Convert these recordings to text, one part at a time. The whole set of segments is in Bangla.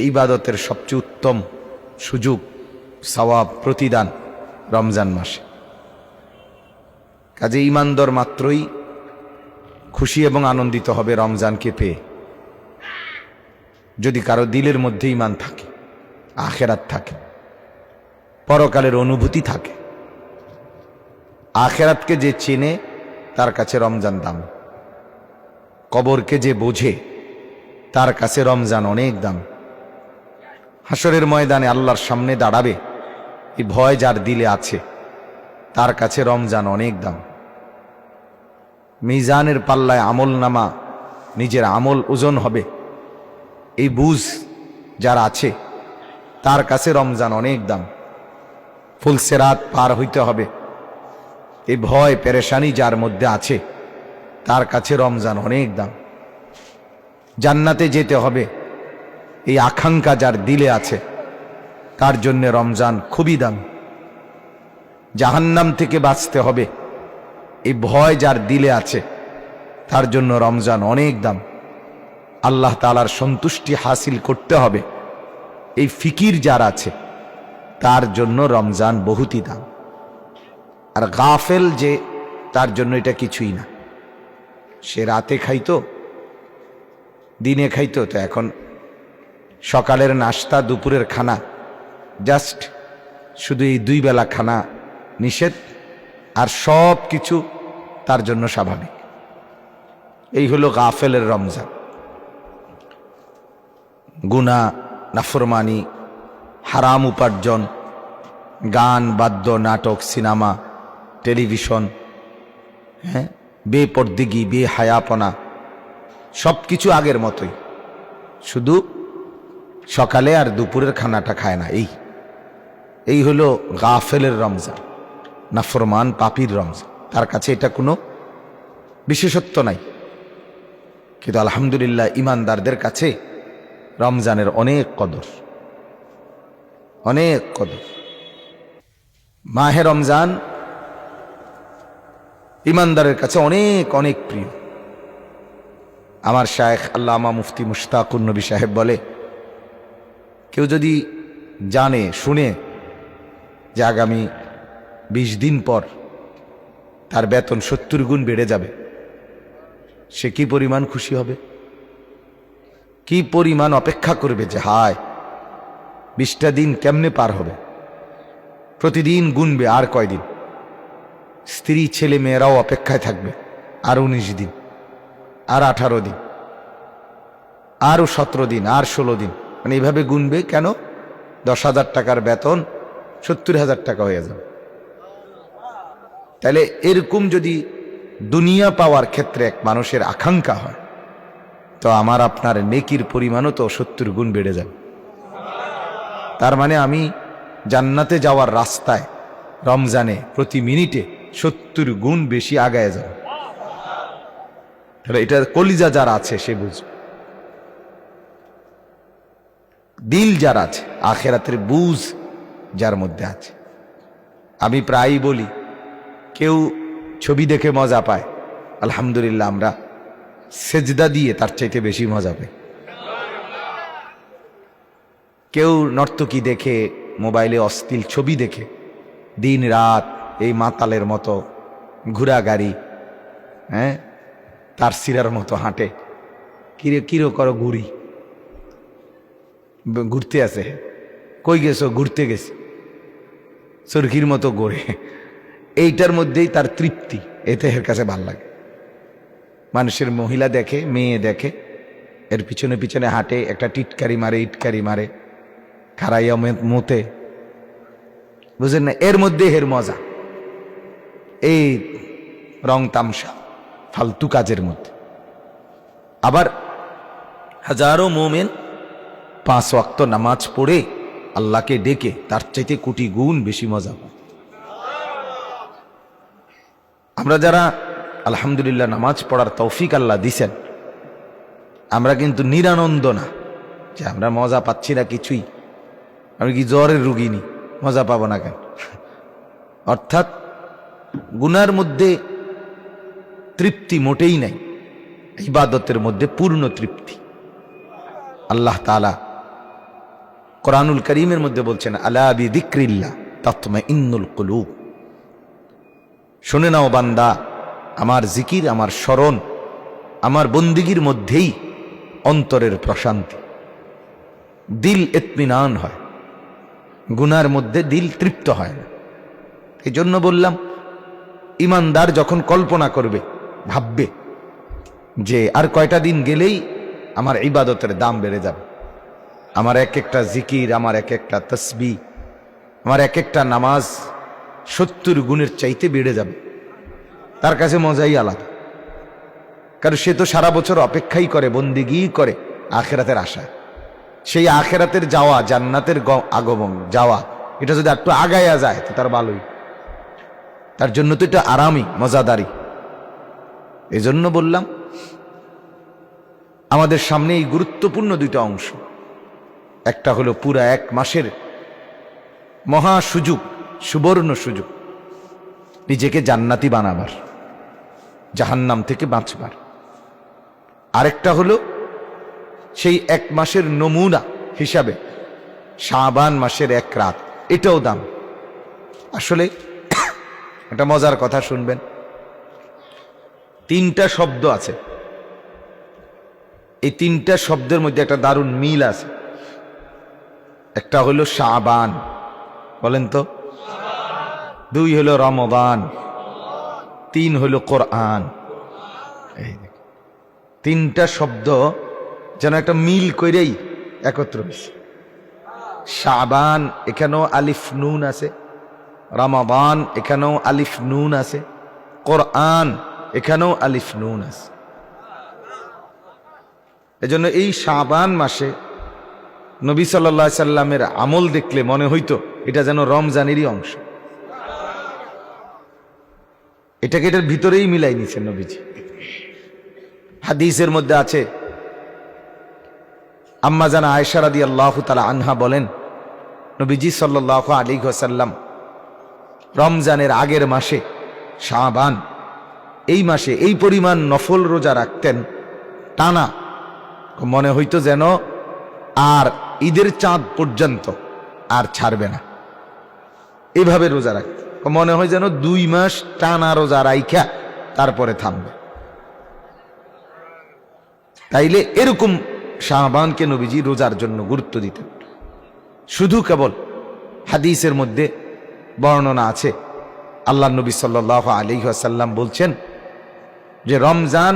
ইবাদতের সবচেয়ে উত্তম সুযোগ, সওয়াব, প্রতিদান রমজান মাসে। কাজে ইমানদর মাত্রই খুশি এবং আনন্দিত হবে রমজানকে পেয়ে। যদি কারও দিলের মধ্যে ইমান থাকে, আখেরাত থাকে, পরকালের অনুভূতি থাকে, আখেরাতকে যে চেনে তার কাছে রমজান দাম। কবরকে যে বোঝে তার কাছে রমজান অনেক দাম। হাসরের ময়দানে আল্লাহর সামনে দাঁড়াবে। এই ভয় যার দিলে আছে, তার কাছে রমজান অনেক দাম। মিজানের পাল্লায় আমল নামা নিজের আমল ওজন হবে। এই বুঝ যার আছে, তার কাছে রমজান অনেক দাম। ফুলসে রাত পার হইতে হবে। এই ভয়, পেরেশানি যার মধ্যে আছে, তার কাছে রমজান অনেক দাম। জান্নাতে যেতে হবে। এই আকাঙ্ক্ষা যার দিলে আছে, তার জন্য রমজান খুবই দাম। জাহান্নাম থেকে বাঁচতে হবে, এই ভয় যার দিলে আছে, তার জন্য রমজান অনেক দাম। আল্লাহ তালার সন্তুষ্টি হাসিল করতে হবে, এই ফিকির যার আছে, তার জন্য রমজান বহুতই দাম। আর গাফেল যে, তার জন্য এটা কিছুই না। সে রাতে খাইতো, দিনে খাইতো, তো এখন সকালের নাস্তা, দুপুরের খানা। জাস্ট শুধু এই দুই বেলা খানা নিষেধ, আর সব কিছু তার জন্য স্বাভাবিক। এই হলো গাফেলের রমজান। গুনা নাফরমানি, হারাম উপার্জন, গান, বাদ্য, নাটক, সিনেমা, টেলিভিশন হ্যাঁ বেপর্দিগি বে হায়াপনা সব কিছু আগের মতোই। শুধু সকালে আর দুপুরের খানাটা খায় না। এই এই হলো গাফেলের রমজান নাফরমান পাপির রমজান। তার কাছে এটা কোনো বিশেষত্ব নাই। কিন্তু আলহামদুলিল্লাহ ইমানদারদের কাছে রমজানের অনেক কদর অনেক কদর। মাহে রমজান ইমানদারের কাছে অনেক অনেক প্রিয়। আমার শায়েখ আল্লামা মুফতি মুশতাকুর নবী সাহেব বলে কেউ যদি জানে, শুনে যে আগামী বিশ দিন পর তার বেতন সত্তর গুণ বেড়ে যাবে, সে কি পরিমাণ খুশি হবে? কি পরিমাণ অপেক্ষা করবে যে, হায়, বিশটা দিন কেমনে পার হবে? প্রতিদিন গুনবে আর কয়দিন? স্ত্রী, ছেলে, মেয়েরাও অপেক্ষায় থাকবে আর উনিশ দিন, আর আঠারো দিন আরও সতেরো দিন, আর ষোলো দিন। মানে এইভাবে গুনবে কেন? দশ হাজার টাকার বেতন সত্তর হাজার টাকা হয়ে যাবে। তাহলে এরকম যদি দুনিয়া পাওয়ার ক্ষেত্রে এক মানুষের আকাঙ্ক্ষা হয়, তো আমার আপনার নেকির পরিমাণও তো সত্তর গুণ বেড়ে যাবে। তার মানে আমি জান্নাতে যাওয়ার রাস্তায় রমজানে প্রতি মিনিটে সত্তর গুণ বেশি আগায় যাব। তাহলে এটা কলিজা যারা আছে সে বুঝবে। দিল যার আছে, আখেরাতের বুঝ যার মধ্যে আছে। আমি প্রায়ই বলি, কেউ ছবি দেখে মজা পায়, আলহামদুলিল্লাহ আমরা সেজদা দিয়ে তার চাইতে বেশি মজা পাই। কেউ নর্তকী দেখে, মোবাইলে অশ্লীল ছবি দেখে দিন রাত এই মাতালের মতো ঘোরা গাড়ি হ্যাঁ তার সিরার মতো হাঁটে, কিরে, কিরো করো ঘুরি ঘুরতে আছে। কই গেছো? ঘুরতে গেছি। সরকির মতো গড়ে এইটার মধ্যেই তার তৃপ্তি। এতে এর কাছে ভালো লাগে। মানুষের মহিলা দেখে, মেয়ে দেখে, এর পিছনে পিছনে হাঁটে, একটা টিটকারি মারে, ইটকারি মারে খারাইয়া মতে। বুঝলেন না? এর মধ্যে এর মজা। এই রং তামসা ফালতু কাজের মধ্যে। আবার হাজারো মোমেন পাঁচ ওয়াক্ত নামাজ পড়ে আল্লাহকে ডেকে তার চাইতে কোটি গুণ বেশি মজা পায়। আমরা যারা আলহামদুলিল্লাহ নামাজ পড়ার তৌফিক আল্লাহ দিছেন, আমরা কিন্তু নিরানন্দ না যে আমরা মজা পাচ্ছি না কিছুই। আমি কি জ্বরের রুগী মজা পাবো না কেন? অর্থাৎ গুনার মধ্যে তৃপ্তি মোটেই নাই, ইবাদতের মধ্যে পূর্ণ তৃপ্তি। আল্লাহ তালা কোরআনুল করিমের মধ্যে বলছেন, আলা বি দিক্রিল্লা তৎমা ইন্নুল কুলুব। শুনে নাও বান্দা, আমার জিকির, আমার স্মরণ, আমার বন্দিগির মধ্যেই অন্তরের প্রশান্তি। দিল এতমিনান হয়, গুনার মধ্যে দিল তৃপ্ত হয় না। এই জন্য বললাম, ইমানদার যখন কল্পনা করবে, ভাববে যে আর কয়টা দিন গেলেই আমার ইবাদতের দাম বেড়ে যাবে। আমার এক একটা জিকির, আমার এক একটা তসবি, আমার এক একটা নামাজ সত্তর গুণের চাইতে বেড়ে যাবে। তার কাছে মজাই আলাদা। কারণ সে তো সারা বছর অপেক্ষাই করে বন্দিগি করে আখেরাতের আশা সেই আখেরাতের যাওয়া, জান্নাতের আগমন, যাওয়া, এটা যদি একটু আগায়া যায়, তো তার ভালোই। তার জন্য তো এটা আরামই মজাদারি এজন্য বললাম, আমাদের সামনে এই গুরুত্বপূর্ণ দুইটা অংশ। একটা হলো পুরা এক মাসের মহা সুযোগ, সুবর্ণ সুযোগ। নিজেকে জান্নাতি বানাবার, জাহান্নাম থেকে বাঁচবার। আরেকটা হলো সেই এক মাসের নমুনা হিসাবে, শাবান মাসের এক রাত, এটাও দাম। আসলে একটা মজার কথা শুনবেন। তিনটা শব্দ আছে। এই তিনটা শব্দের মধ্যে একটা দারুণ মিল আছে। একটা হলো শাবান। বলেন তো। দুই হলো রমবান তিন হলো কোরআন। এই তিনটা শব্দ যেন একটা মিল করেই একত্র হয়েছে। শাবান এখানেও আলিফ নুন আছে। রামাবান এখানেও আলিফ নুন আছে। কোরআন এখানেও আলিফ নুন আছে। এজন্য এই শাবান মাসে নবী সাল্লা সাল্লামের আমল দেখলে মনে হইতো এটা যেন রমজানেরই অংশ। এটাকে এটার ভিতরেই মিলাই নিছেন নবীজি। হাদিসের মধ্যে আছে, আম্মা জানা আয়সারাদি আল্লাহ তালা আনহা বলেন, নবীজি সাল্লাহ আলী সাল্লাম রমজানের আগের মাসে শাবান, এই মাসে এই পরিমাণ নফল রোজা রাখতেন, টানা। মনে হইতো যেন আর ঈদের চাঁদ পর্যন্ত আর ছাড়বে না। এভাবে রোজা রাখত মনে হয় যেন দুই মাস টানা রোজা রাইখা তারপরে থামবে। তাইলে এরকম শাহবানকে নবীজি রোজার জন্য গুরুত্ব দিতেন। শুধু কেবল হাদিসের মধ্যে বর্ণনা আছে। আল্লাহ নবী সাল্লাহ আলী আসাল্লাম বলছেন যে রমজান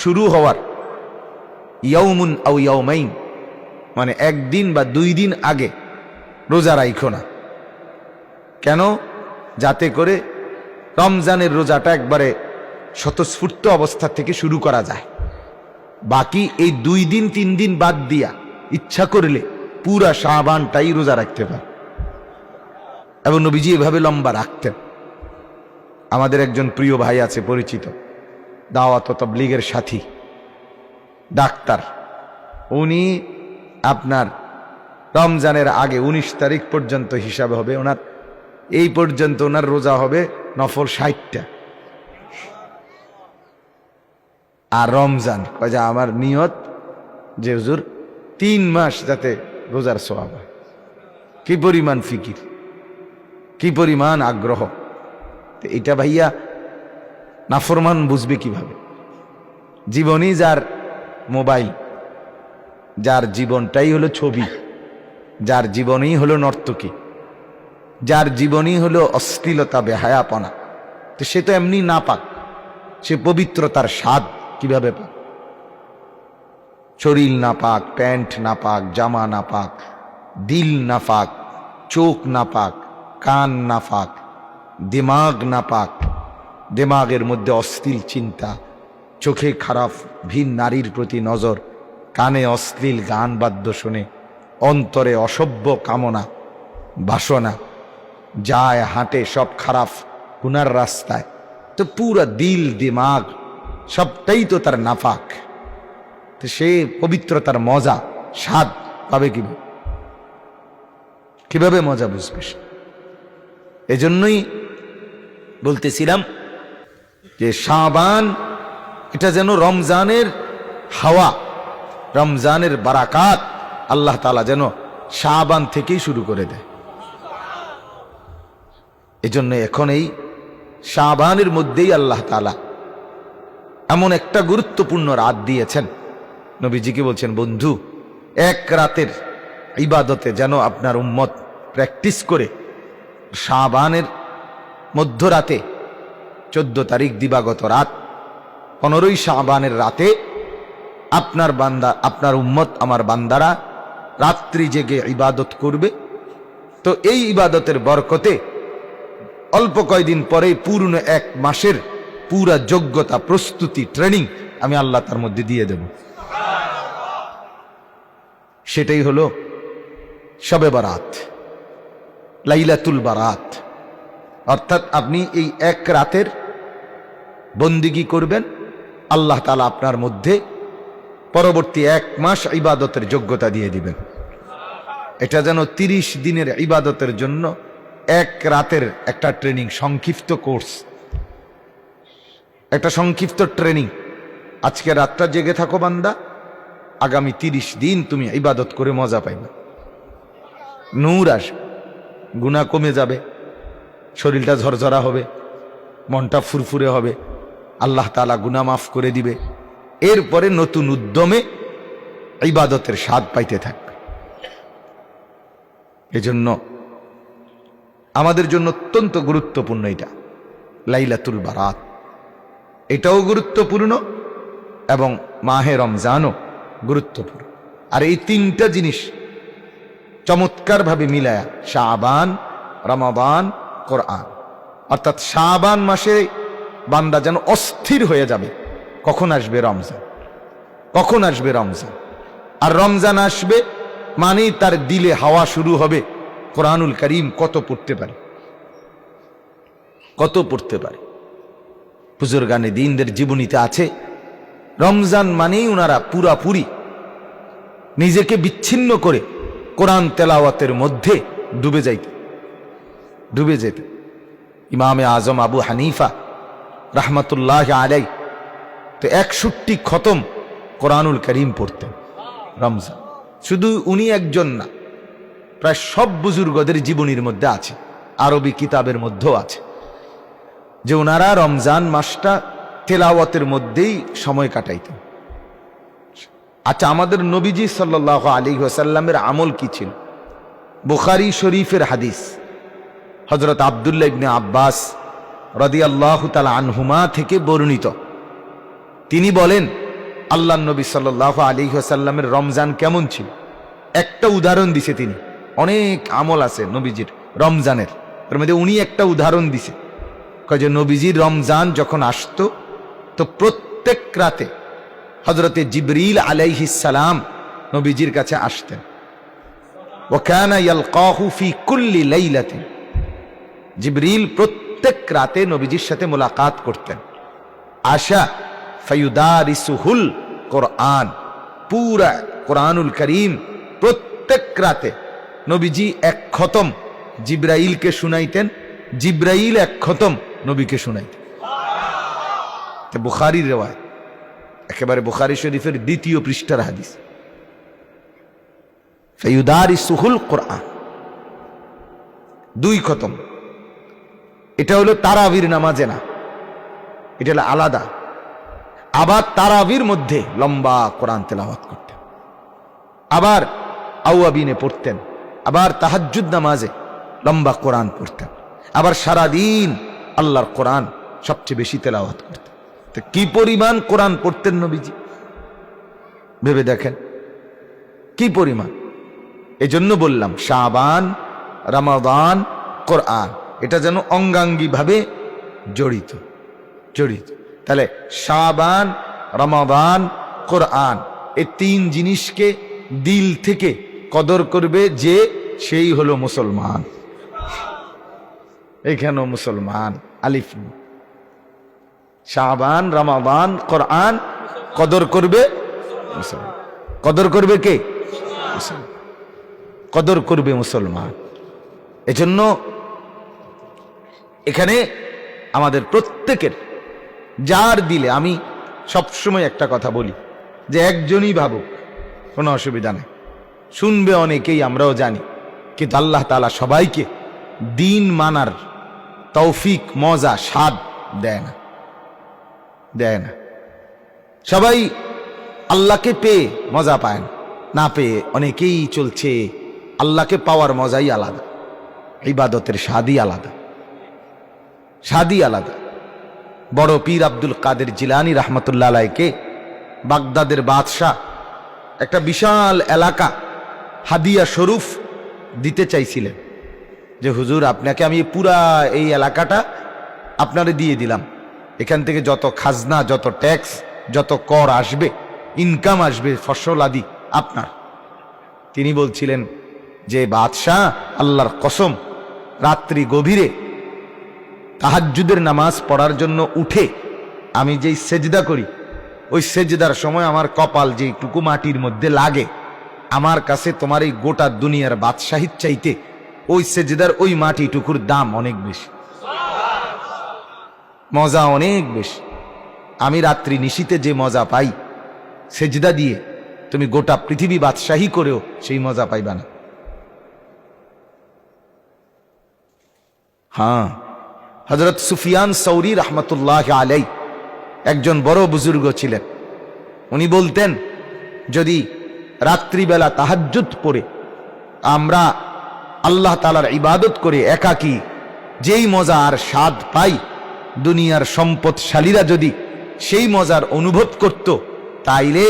শুরু হওয়ার ইয়ৌমুন আউ ইয়ৌমাইন মানে একদিন বা দুই দিন আগে রোজা রাইখো না। কেন? যাতে করে রমজানের রোজাটা একবারে স্বতঃস্ফূর্ত অবস্থা থেকে শুরু করা যায়। বাকি এই দুই দিন, তিন দিন বাদ দিয়া ইচ্ছা করলে পুরা শাহবানটাই রোজা রাখতে পারে। এবং নবীজি এভাবে লম্বা রাখতেন। আমাদের একজন প্রিয় ভাই আছে, পরিচিত। দাওয়াত তবলিগের সাথী, ডাক্তার। উনি আপনার রমজানের আগে উনিশ তারিখ পর্যন্ত হিসাবে হবে, ওনার এই পর্যন্ত ওনার রোজা হবে নফল ষাটটা। আর রমজান, কয় আমার নিয়ত যে হুজুর, তিন মাস যাতে রোজার সোয়াব হয়। কি পরিমাণ ফিকির, কি পরিমাণ আগ্রহ। এটা ভাইয়া নাফরমান বুঝবে কীভাবে? জীবনই যার মোবাইল যার জীবনটাই হলো ছবি, যার জীবনই হলো নর্তকী, যার জীবনই হলো অশ্লীলতা, বেহায়াপনা। তো সে তো এমনি না পাক, সে পবিত্রতার স্বাদ কীভাবে পাক? শরীর না পাক, প্যান্ট না পাক, জামা না পাক, দিল না পাক, চোখ না পাক, কান না পাক, দিমাগ না পাক, দিমাগের মধ্যে অশ্লীল চিন্তা, চোখে খারাপ, ভিন নারীর প্রতি নজর কানে অশ্লীল গান বাদ্য শুনে, অন্তরে অসভ্য কামনা, বাসনা, যায় হাঁটে সব খারাপ গুনার রাস্তায়, তো পুরা দিল দিমাগ, সবটাই তো তার নাফাক। তো সে পবিত্রতার মজা, স্বাদ পাবে কীভাবে? কীভাবে মজা বুঝবে সে? এজন্যই বলতেছিলাম যে শাবান, এটা যেন রমজানের হাওয়া। রমজানের বারাকাত আল্লাহ তালা যেন শাহবান থেকেই শুরু করে দেয়। এজন্য এখন এই শাহবানের মধ্যেই আল্লাহ তালা এমন একটা গুরুত্বপূর্ণ রাত দিয়েছেন। নবীজিকে বলছেন, বন্ধু, এক রাতের ইবাদতে যেন আপনার উম্মত প্র্যাকটিস করে শাহবানের মধ্যরাতে চোদ্দ তারিখ দিবাগত রাত, পনেরোই শাহবানের রাতে আপনার বান্দা, আপনার উম্মত, আমার বান্দারা রাত্রি জেগে ইবাদত করবে। তো এই ইবাদতের বরকতে অল্প কয়দিন পরেই পূর্ণ এক মাসের পুরা যোগ্যতা, প্রস্তুতি ট্রেনিং আমি আল্লাহ তার মধ্যে দিয়ে দেব। সেটাই হলো শবে বারাত, লাইলাতুল বারাত। অর্থাৎ আপনি এই এক রাতের বন্দিগি করবেন, আল্লাহ তালা আপনার মধ্যে পরবর্তী এক মাস ইবাদতের যোগ্যতা দিয়ে দিবেন। এটা যেন তিরিশ দিনের ইবাদতের জন্য এক রাতের একটা ট্রেনিং, সংক্ষিপ্ত কোর্স। একটা সংক্ষিপ্ত ট্রেনিং। আজকে রাতটা জেগে থাকো বান্দা, আগামী তিরিশ দিন তুমি ইবাদত করে মজা পাইবে। নূর আসবে, গুণা কমে যাবে, শরীরটা ঝরঝরা হবে, মনটা ফুরফুরে হবে, আল্লাহ তালা গুনা মাফ করে দিবে। এরপরে নতুন উদ্যমে ইবাদতের স্বাদ পাইতে থাকবে। এজন্য আমাদের জন্য অত্যন্ত গুরুত্বপূর্ণ এটা, লাইলাতুল বারাত। এটাও গুরুত্বপূর্ণ এবং মাহে রমজানও গুরুত্বপূর্ণ। আর এই তিনটা জিনিস চমৎকারভাবে মিলায়া শাহবান রমাবান, কোরআন। অর্থাৎ শাহবান মাসে বান্দা যেন অস্থির হয়ে যাবে কখন আসবে রমজান? কখন আসবে রমজান? আর রমজান আসবে মানেই তার দিলে হাওয়া শুরু হবে। কোরআনুল করিম কত পড়তে পারে? কত পড়তে পারে? পুজোর গানে দিনদের জীবনীতে আছে, রমজান মানেই ওনারা পুরাপুরি নিজেকে বিচ্ছিন্ন করে কোরআন তেলাওয়াতের মধ্যে ডুবে যাইতে। ডুবে যেত। ইমামে আজম আবু হানিফা রাহমাতুল্লাহ আলাই তো একষট্টি খতম কোরআনুল করিম পড়তেন, রমজান। শুধু উনি একজন না, প্রায় সব বুজুর্গদের জীবনীর মধ্যে আছে, আরবি কিতাবের মধ্যেও আছে। যে ওনারা রমজান মাসটা তেলাওয়াতের মধ্যেই সময় কাটাইতেন। আচ্ছা আমাদের নবীজি সাল্লাহ আলী ওসাল্লামের আমল কি ছিল? বুখারি শরীফের হাদিস হজরত আবদুল্লাহ ইবনে আব্বাস রদি আল্লাহ তালা আনহুমা থেকে বর্ণিত। তিনি বলেন, আল্লাহ নবী সাল্লাহ আলী ওসাল্লামের রমজান কেমন ছিল? একটা উদাহরণ দিছে তিনি। অনেক আমল আছে নবীজির রমজানের। এর মধ্যে উনি একটা উদাহরণ দিছে। যে নবীজির রমজান যখন আসতো, তো প্রত্যেক রাতে হজরতে জিবরিল আলাইহিসালাম নবীজির কাছে আসতেন। জিবরিল প্রত্যেক রাতে নবীজির সাথে মোলাকাত করতেন। আশা ফায়ুদারিসুহুল কোরআন, পুরা কোরআনুল করিম প্রত্যেক রাতে নবীজি এক খতম জিব্রাইলকে শুনাইতেন, জিব্রাইল এক খতম নবীকে শুনাইতেন। বুখারির রেওয়ায় একেবারে বুখারি শরীফের দ্বিতীয় পৃষ্ঠার হাদিস। সুহুল কোরআন, দুই খতম। এটা হলো তারাবির নামাজে না, এটা হলো আলাদা। আবার তারাবির মধ্যে লম্বা কোরআন তেলাওয়াত করতেন। আবার আউয়াবিনে পড়তেন। আবার তাহাজ্জুদ নামাজে লম্বা কোরআন পড়তেন। আবার সারাদিন আল্লাহর কোরআন সবচেয়ে বেশি তেলাওয়াত করতেন। তো কি পরিমাণ কোরআন পড়তেন নবীজি? ভেবে দেখেন। কি পরিমাণ? এজন্য বললাম, শাবান, রামাদান, কোরআন, এটা যেন অঙ্গাঙ্গিভাবে জড়িত জড়িত। তাহলে শাবান, রমাদান, কোরআন, এই তিন জিনিসকে দিল থেকে কদর করবে যে সেই হলো মুসলমান। এখানেও মুসলমান, আলিফ শাহবান রমাবান কোরআন কদর করবে মুসলমান। কদর করবে কে? কদর করবে মুসলমান। এজন্য এখানে আমাদের প্রত্যেকের যার দিলে, আমি সবসময় একটা কথা বলি, যে একজনই ভাবুক, কোনো অসুবিধা নেই। শুনবে অনেকেই, আমরাও জানি। কিন্তু আল্লাহ তালা সবাইকে দিন মানার তৌফিক, মজা, স্বাদ দেয় না। দেয় না। সবাই আল্লাহকে পেয়ে মজা পায় না। না পেয়ে অনেকেই চলছে, আল্লাহকে পাওয়ার মজাই আলাদা। ইবাদতের স্বাদই আলাদা। স্বাদই আলাদা। বড় পীর আব্দুল কাদের জিলানি রহমতুল্লাহ আলাইকে বাগদাদের বাদশাহ, একটা বিশাল এলাকা হাদিয়া স্বরূপ দিতে চাইছিলেন। যে হুজুর, আপনাকে আমি পুরা এই এলাকাটা আপনারে দিয়ে দিলাম। এখান থেকে যত খাজনা, যত ট্যাক্স, যত কর আসবে ইনকাম আসবে, ফসল আদি আপনার। তিনি বলছিলেন যে, বাদশাহ, আল্লাহর কসম, রাত্রি গভীরে তাহাজ্জুদের নামাজ পড়ার জন্য উঠে আমি যেই সেজদা করি, ওই সেজদার সময় আমার কপাল যেটুকু মাটির মধ্যে লাগে, আমার কাছে তোমার এই গোটা দুনিয়ার বাদশাহিদ চাইতে ওই সেজদার ওই মাটিটুকুর দাম অনেক বেশি। মজা অনেক বেশি। আমি রাত্রি নিশীতে যে মজা পাই, সেজদা দিয়ে তুমি গোটা পৃথিবী বাদশাহী করেও সেই মজা পাইবা না। হ্যাঁ হজরত সুফিয়ান সৌরি রহমতুল্লাহ আলাই একজন বড় বুজুর্গ ছিলেন। উনি বলতেন, যদি রাত্রিবেলা তাহাজ্জুদ পড়ে, আমরা আল্লাহ তালার ইবাদত করে একাকী যেই মজা আর স্বাদ পাই, দুনিয়ার সম্পদশালীরা যদি সেই মজার অনুভব করত, তাইলে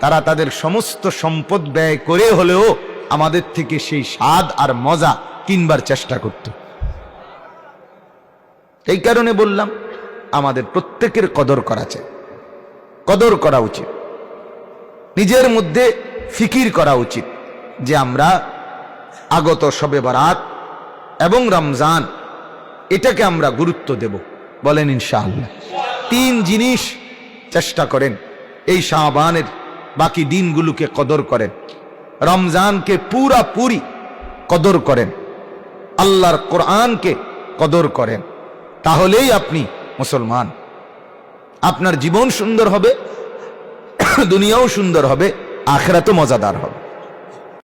তারা তাদের সমস্ত সম্পদ ব্যয় করে হলেও আমাদের থেকে সেই স্বাদ আর মজা কিনবার চেষ্টা করত। এই কারণে বললাম, আমাদের প্রত্যেকের কদর করা চাই। কদর করা উচিত। নিজের মধ্যে ফিকির করা উচিত যে আমরা আগত শবে বারাত এবং রমজান, এটাকে আমরা গুরুত্ব দেব বলেন ইনশাআল্লাহ। তিন জিনিস চেষ্টা করেন এই শাহবানের বাকি দিনগুলোকে কদর করেন। রমজানকে পুরা পুরি কদর করেন। আল্লাহর কোরআনকে কদর করেন। তাহলেই আপনি মুসলমান। আপনার জীবন সুন্দর হবে দুনিয়াও সুন্দর হবে আখরা তো মজাদার হবে।